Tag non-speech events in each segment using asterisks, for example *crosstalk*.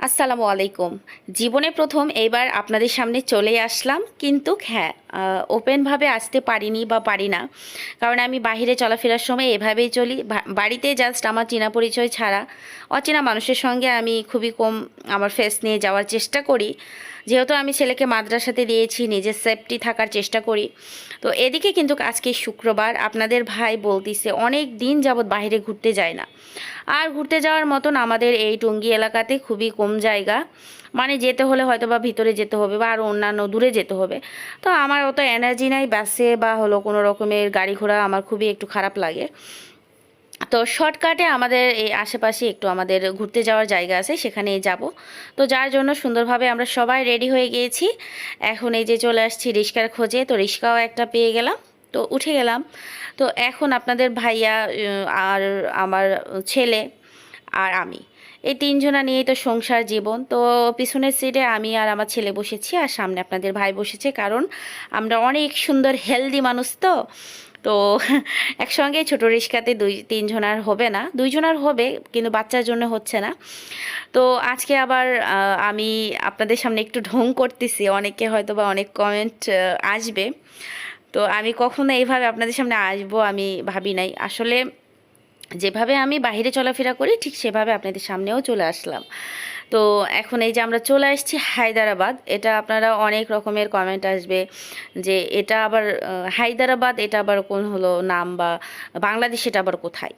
আসসালামু আলাইকুম। জীবনে প্রথম এইবার আপনাদের সামনে চলে আসলাম, কিন্তু হ্যাঁ ওপেনভাবে আসতে পারিনি বা পারি না। কারণ আমি বাইরে চলাফেরার সময় এভাবেই চলি। বাড়িতে জাস্ট আমার চেনা পরিচয় ছাড়া অচেনা মানুষের সঙ্গে আমি খুবই কম আমার ফেস নিয়ে যাওয়ার চেষ্টা করি। যেহেতু আমি ছেলেকে মাদ্রাসাতে দিয়েছি, নিজের সেফটি থাকার চেষ্টা করি। তো এদিকে কিন্তু আজকে শুক্রবার আপনাদের ভাই বলতিছে, অনেক দিন যাবৎ বাইরে ঘুরতে যায় না। আর ঘুরতে যাওয়ার মতন আমাদের এই টঙ্গী এলাকাতে খুবই কম জায়গা। মানে যেতে হলে হয়তো বা ভিতরে যেতে হবে বা আরও অন্যান্য দূরে যেতে হবে। তো আমার অত এনার্জি নাই বাসে বা হলো কোনো রকমের গাড়ি ঘোড়া আমার খুবই একটু খারাপ লাগে। তো শর্টকাটে আমাদের এই আশেপাশে একটু আমাদের ঘুরতে যাওয়ার জায়গা আছে সেখানে যাব। তো যার জন্য সুন্দরভাবে আমরা সবাই রেডি হয়ে গিয়েছি। এখন এই যে চলে আসছি রিক্সার খোঁজে, তো রিক্সাও একটা পেয়ে গেলাম। তো উঠে গেলাম। তো এখন আপনাদের ভাইয়া আর আমার ছেলে আর আমি। এই তিনজনা নিয়েই তো সংসার জীবন। তো পিছনের সিটে আমি আর আমার ছেলে বসেছি আর সামনে আপনাদের ভাই বসেছে কারণ আমরা অনেক সুন্দর হেলদি মানুষ তো। তো *laughs* একসঙ্গে ছোটো রিক্সাতে দুই, তিনজনার হবে না। দুইজনার হবে কিন্তু বাচ্চার জন্য হচ্ছে না। তো আজকে আবার আমি আপনাদের সামনে একটু ঢং করতেছি। অনেকে হয়তো বা অনেক কমেন্ট আসবে। তো আমি কখনো এইভাবে আপনাদের সামনে আসব আমি ভাবি নাই। আসলে যেভাবে আমি বাইরে চলাফেরা করি, ঠিক সেভাবে আপনাদের সামনেও চলে আসলাম। তো এখন এই যে আমরা চলে আসছি হায়দ্রাবাদ, এটা আপনারা অনেক রকমের কমেন্ট আসবে যে এটা আবার হায়দ্রাবাদ, এটা আবার কোন হলো নাম বা বাংলাদেশ, এটা আবার কোথায়?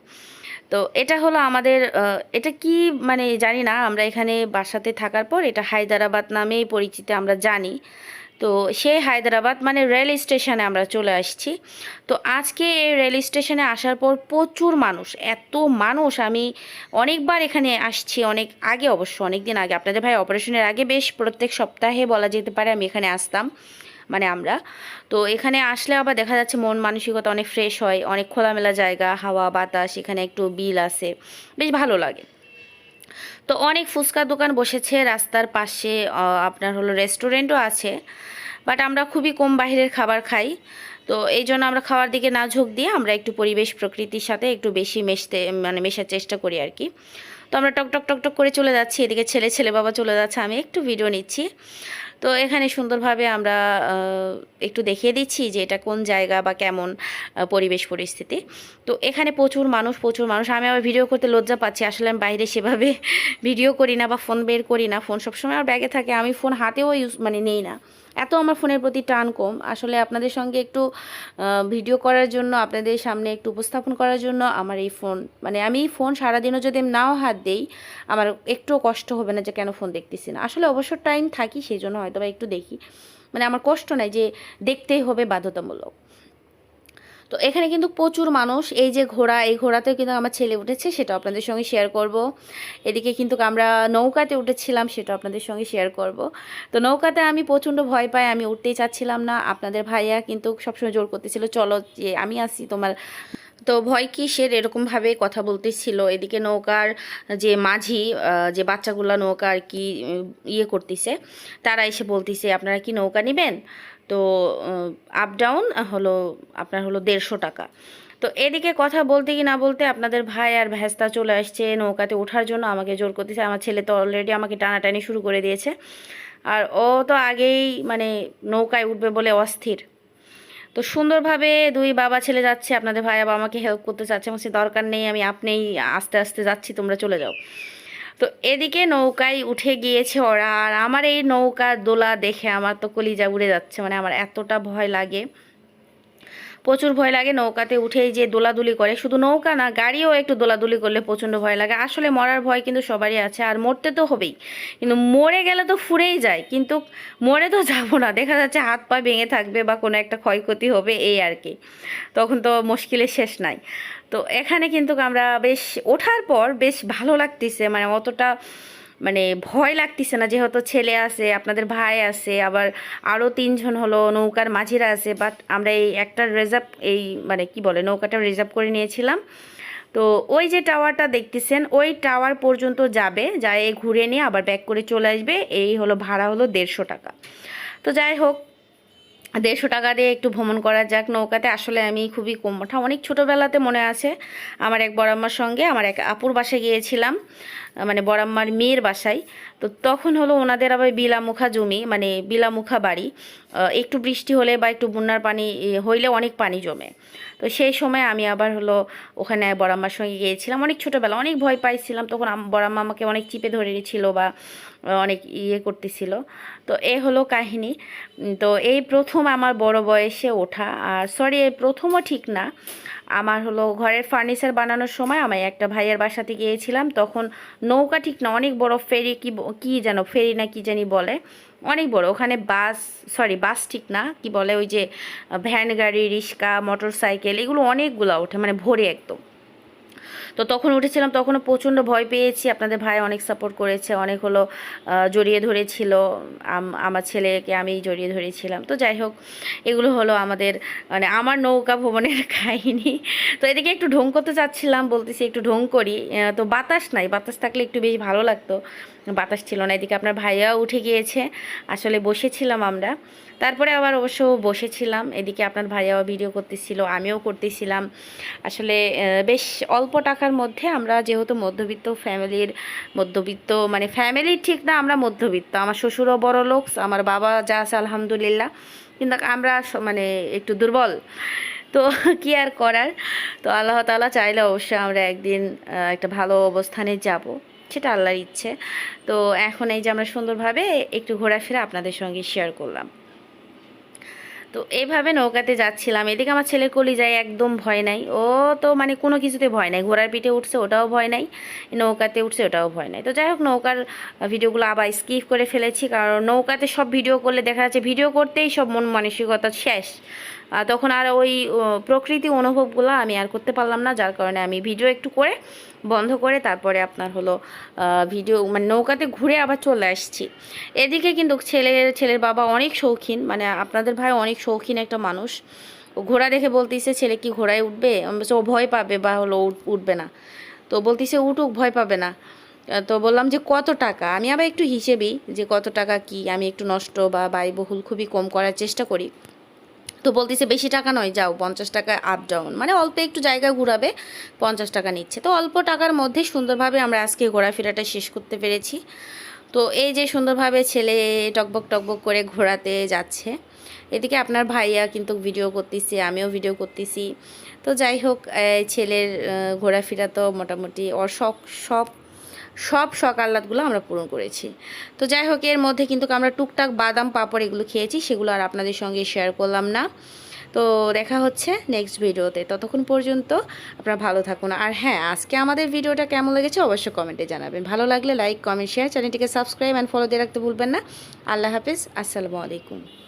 তো এটা হলো আমাদের এটা কি মানে জানি না, আমরা এখানে বাসাতে থাকার পর এটা হায়দ্রাবাদ নামেই পরিচিতি আমরা জানি। তো সেই হায়দ্রাবাদ মানে রেল স্টেশনে আমরা চলে আসছি। তো আজকে এই রেল স্টেশনে আসার পর প্রচুর মানুষ, এত মানুষ। আমি অনেকবার এখানে আসছি, অনেক আগে অবশ্য অনেক দিন আগে। আপনাদের ভাই অপারেশনের আগে বেশ প্রত্যেক সপ্তাহে বলা যেতে পারে আমি এখানে আসতাম মানে আমরা। তো এখানে আসলে আবার দেখা যাচ্ছে মন মানসিকতা অনেক ফ্রেশ হয়, অনেক খোলামেলা জায়গা, হাওয়া, বাতাস, এখানে একটু বিল আছে, বেশ ভালো লাগে। তো অনেক ফুচকা দোকান বসেছে, রাস্তার পাশে আপনার হলো রেস্টুরেন্টও আছে। বাট আমরা খুবই কম বাহিরের খাবার খাই। তো এই জন্য আমরা খাওয়ার দিকে না ঝোঁক দিয়ে আমরা একটু পরিবেশ প্রকৃতির সাথে একটু বেশি মেশতে মানে মেশার চেষ্টা করি আর কি। তো আমরা টক টক টক টক করে চলে যাচ্ছি, এদিকে ছেলে ছেলে বাবা চলে যাচ্ছে, আমি একটু ভিডিও নিচ্ছি। তো এখানে সুন্দরভাবে আমরা একটু দেখিয়ে দিচ্ছি যে এটা কোন জায়গা বা কেমন পরিবেশ পরিস্থিতি। তো এখানে প্রচুর মানুষ প্রচুর মানুষ। আমি আবার ভিডিও করতে লজ্জা পাচ্ছি। আসলে আমি বাইরে সেভাবে *laughs* ভিডিও করি না বা ফোন বের করি না। ফোন সবসময় আমার ব্যাগে থাকে। আমি ফোন হাতেও ইউজ মানে নেই না। এত আমার ফোনের প্রতি টান কম। আসলে আপনাদের সঙ্গে একটু ভিডিও করার জন্য, আপনাদের সামনে একটু উপস্থাপন করার জন্য আমার এই ফোন মানে আমি ফোন সারাদিনও যদি নাও হাত দেই, আমার একটুও কষ্ট হবে না যে কেন ফোন দেখতেছি না। আসলে অবশ্য টাইম থাকি সেই জন্য হয়তো বা একটু দেখি। মানে আমার কষ্ট নাই যে দেখতেই হবে বাধ্যতামূলক। তো এখানে কিন্তু প্রচুর মানুষ, এই যে ঘোড়া, এই ঘোড়াতেও কিন্তু আমার ছেলে উঠেছে, সেটা আপনাদের সঙ্গে শেয়ার করব। এদিকে কিন্তু আমরা নৌকাতে উঠেছিলাম, সেটা আপনাদের সঙ্গে শেয়ার করব। তো নৌকাতে আমি প্রচণ্ড ভয় পাই, আমি উঠতেই চাচ্ছিলাম না। আপনাদের ভাইয়া কিন্তু সবসময় জোর করতেছিল, চলো যে আমি আসি তোমার তো ভয় কিসের? এরকমভাবে কথা বলতেছিল। এদিকে নৌকার যে মাঝি যে বাচ্চাগুলো নৌকা আর কি ইয়ে করতেছে, তারা এসে বলতেছে, আপনারা কি নৌকা নেবেন? তো আপ ডাউন হলো, আপনার হলো দেড়শো টাকা। তো এদিকে কথা বলতে কি না বলতে আপনাদের ভাই আর ভ্যাস্তা চলে আসছে নৌকাতে ওঠার জন্য, আমাকে জোর করতেছে। আমার ছেলে তো অলরেডি আমাকে টানাটানি শুরু করে দিয়েছে। আর ও তো আগেই মানে নৌকায় উঠবে বলে অস্থির। তো সুন্দরভাবে দুই বাবা ছেলে যাচ্ছে, আপনাদের ভাই বাবা আমাকে হেল্প করতে চাচ্ছে আমার দরকার নেই, আমি আপনিই আস্তে আস্তে যাচ্ছি, তোমরা চলে যাও। তো এদিকে নৌকায় উঠে গিয়েছে ওরা, আর আমার এই নৌকা দোলা দেখে আমার তো কলিজা উড়ে যাচ্ছে মানে আমার এতটা ভয় লাগে। প্রচুর ভয় লাগে, নৌকাতে উঠেই যে দোলাদুলি করে। শুধু নৌকা না, গাড়িও একটু দোলাদুলি করলে প্রচণ্ড ভয় লাগে। আসলে মরার ভয় কিন্তু সবারই আছে, আর মরতে তো হবেই। কিন্তু মরে গেলে তো ফুরেই যায়, কিন্তু মরে তো যাব না। দেখা যাচ্ছে হাত পা ভেঙে থাকবে বা কোনো একটা ক্ষয়ক্ষতি হবে, এই আর কি। তখন তো মুশকিলের শেষ নাই। তো এখানে কিন্তু আমরা বেশ, ওঠার পর বেশ ভালো লাগতেছে। মানে অতটা মানে ভয় লাগতেছে না যেহেতু ছেলে আছে, আপনাদের ভাই আছে, আবার আরও তিনজন হলো, নৌকার মাঝিরা আছে বাট আমরা এই একটা রিজার্ভ এই মানে কি বলে, নৌকাটা রিজার্ভ করে নিয়েছিলাম। তো ওই যে টাওয়ারটা দেখতেছেন, ওই টাওয়ার পর্যন্ত যাবে, যায় ঘুরে নিয়ে আবার ব্যাক করে চলে আসবে, এই হলো ভাড়া হলো দেড়শো টাকা। তো যাই হোক দেড়শো টাকা দিয়ে একটু ভ্রমণ করা যাক নৌকাতে। আসলে আমি খুবই কম, ওঠা অনেক ছোটোবেলাতে মনে আছে আমার এক বড়াম্মার সঙ্গে। আমার এক আপুর বাসায় গিয়েছিলাম মানে বড়াম্মার মেয়ের বাসায়। তো তখন হলো ওনাদের আবার বিলামুখা জমি মানে বিলামুখা বাড়ি। একটু বৃষ্টি হলে বা একটু বন্যার পানি হইলে অনেক পানি জমে। তো সেই সময় আমি আবার হলো ওখানে বড়াম্মার সঙ্গে গিয়েছিলাম। অনেক ছোটোবেলা, অনেক ভয় পাইছিলাম। তখন বড়াম্মা আমাকে অনেক চিপে ধরে ছিল বা অনেক ইয়ে করতেছিল। তো এ হলো কাহিনী। তো এই প্রথম আমার বড় বয়সে ওঠা। আর সরি এই প্রথমও ঠিক না। আমার হলো ঘরের ফার্নিচার বানানোর সময় আমি একটা ভাইয়ের বাসাতে গিয়েছিলাম। তখন নৌকা ঠিক না, অনেক বড় ফেরি কি কি যেন ফেরি না কি জানি বলে। অনেক বড়, ওখানে বাস সরি বাস ঠিক না, কি বলে ওই যে, ভ্যান গাড়ি, রিক্সা মোটর সাইকেল এগুলো অনেকগুলো ওঠে মানে ভরে একদম। তো তখন উঠেছিলাম, তখনও প্রচণ্ড ভয় পেয়েছি। আপনাদের ভাই অনেক সাপোর্ট করেছে, অনেক হলো জড়িয়ে ধরেছিল। আমার ছেলেকে আমি জড়িয়ে ধরেছিলাম। তো যাই হোক, এগুলো হলো আমাদের মানে আমার নৌকা ভ্রমণের *laughs* কাহিনি। তো এদিকে একটু ঢং করতে চাচ্ছিলাম, বলতেছি একটু ঢং করি। তো বাতাস নাই, বাতাস থাকলে একটু বেশ ভালো লাগতো। বাতাস ছিল না, এদিকে আপনার ভাইয়াও উঠে গিয়েছে। আসলে বসেছিলাম আমরা। তারপরে আবার অবশ্য বসেছিলাম। এদিকে আপনার ভাইয়াও ভিডিও করতেছিল, আমিও করতেছিলাম। আসলে বেশ অল্প টাকার মধ্যে আমরা যেহেতু মধ্যবিত্ত ফ্যামিলির, মধ্যবিত্ত মানে ফ্যামিলি ঠিক না, আমরা মধ্যবিত্ত। আমার শ্বশুরও বড় লোক, আমার বাবা যা আছে আলহামদুলিল্লাহ। কিন্তু আমরা মানে একটু দুর্বল। তো *laughs* কি আর করার? তো আল্লাহ তালা চাইলে অবশ্যই আমরা একদিন একটা ভালো অবস্থানে যাব। সেটা আল্লাহর ইচ্ছে। তো এখন এই যে আমরা সুন্দরভাবে একটু ঘোরাফেরা আপনাদের সঙ্গে শেয়ার করলাম। তো এইভাবে নৌকাতে যাচ্ছিলাম। এদিকে আমার ছেলের কলি যায় একদম ভয় নাই। ও তো মানে কোনো কিছুতে ভয় নাই। ঘোড়ার পিঠে উঠছে ওটাও ভয় নাই। নৌকাতে উঠছে ওটাও ভয় নাই। তো যাই হোক, নৌকার ভিডিওগুলো আবার স্কিপ করে ফেলেছি। কারণ নৌকাতে সব ভিডিও করলে দেখা যাচ্ছে ভিডিও করতেই সব মন মানসিকতা শেষ। তখন আর ওই প্রকৃতি অনুভবগুলো আমি আর করতে পারলাম না। যার কারণে আমি ভিডিও একটু করে বন্ধ করে তারপরে আপনার হলো ভিডিও মানে নৌকাতে ঘুরে আবার চলে আসছি। এদিকে কিন্তু ছেলের ছেলের বাবা অনেক শৌখিন মানে আপনাদের ভাই অনেক শৌখিন একটা মানুষ। ও ঘোড়া দেখে বলতিছে, ছেলে কি ঘোড়ায় উঠবে? ও ভয় পাবে বা হলো উঠ- উঠবে না। তো বলতিছে, উঠুক, ভয় পাবে না। তো বললাম যে, কত টাকা? আমি আবার একটু হিসেবেই যে, কত টাকা কি? আমি একটু নষ্ট বা ব্যয়বহুল খুবই কম করার চেষ্টা করি। তো বলতেছে, বেশি টাকা নয়, যাও, পঞ্চাশ টাকা আপ ডাউন মানে অল্প একটু জায়গা ঘোরাবে, পঞ্চাশ টাকা নিচ্ছে। তো অল্প টাকার মধ্যে সুন্দরভাবে আমরা আজকে ঘোরাফেরাটা শেষ করতে পেরেছি। তো এই যে সুন্দরভাবে ছেলে টকবক টকবক করে ঘোরাতে যাচ্ছে, এদিকে আপনার ভাইয়া কিন্তু ভিডিও করতেছে, আমিও ভিডিও করতেছি। তো যাই হোক ছেলের ঘোরাফেরা তো মোটামুটি, ওর শখ সব সব শখ আহ্লাদগুলো আমরা পূরণ করেছি। তো যাই হোক, এর মধ্যে কিন্তু আমরা টুকটাক বাদাম, পাপড় এগুলো খেয়েছি, সেগুলো আর আপনাদের সঙ্গে শেয়ার করলাম না। তো দেখা হচ্ছে নেক্সট ভিডিওতে ততক্ষণ পর্যন্ত আপনারা ভালো থাকুন। আর হ্যাঁ আজকে আমাদের ভিডিওটা কেমন লেগেছে অবশ্যই কমেন্টে জানাবেন। ভালো লাগলে লাইক কমেন্ট শেয়ার চ্যানেলটিকে সাবস্ক্রাইব অ্যান্ড ফলো দিয়ে রাখতে ভুলবেন না। আল্লাহ হাফিজ, আসসালামু আলাইকুম।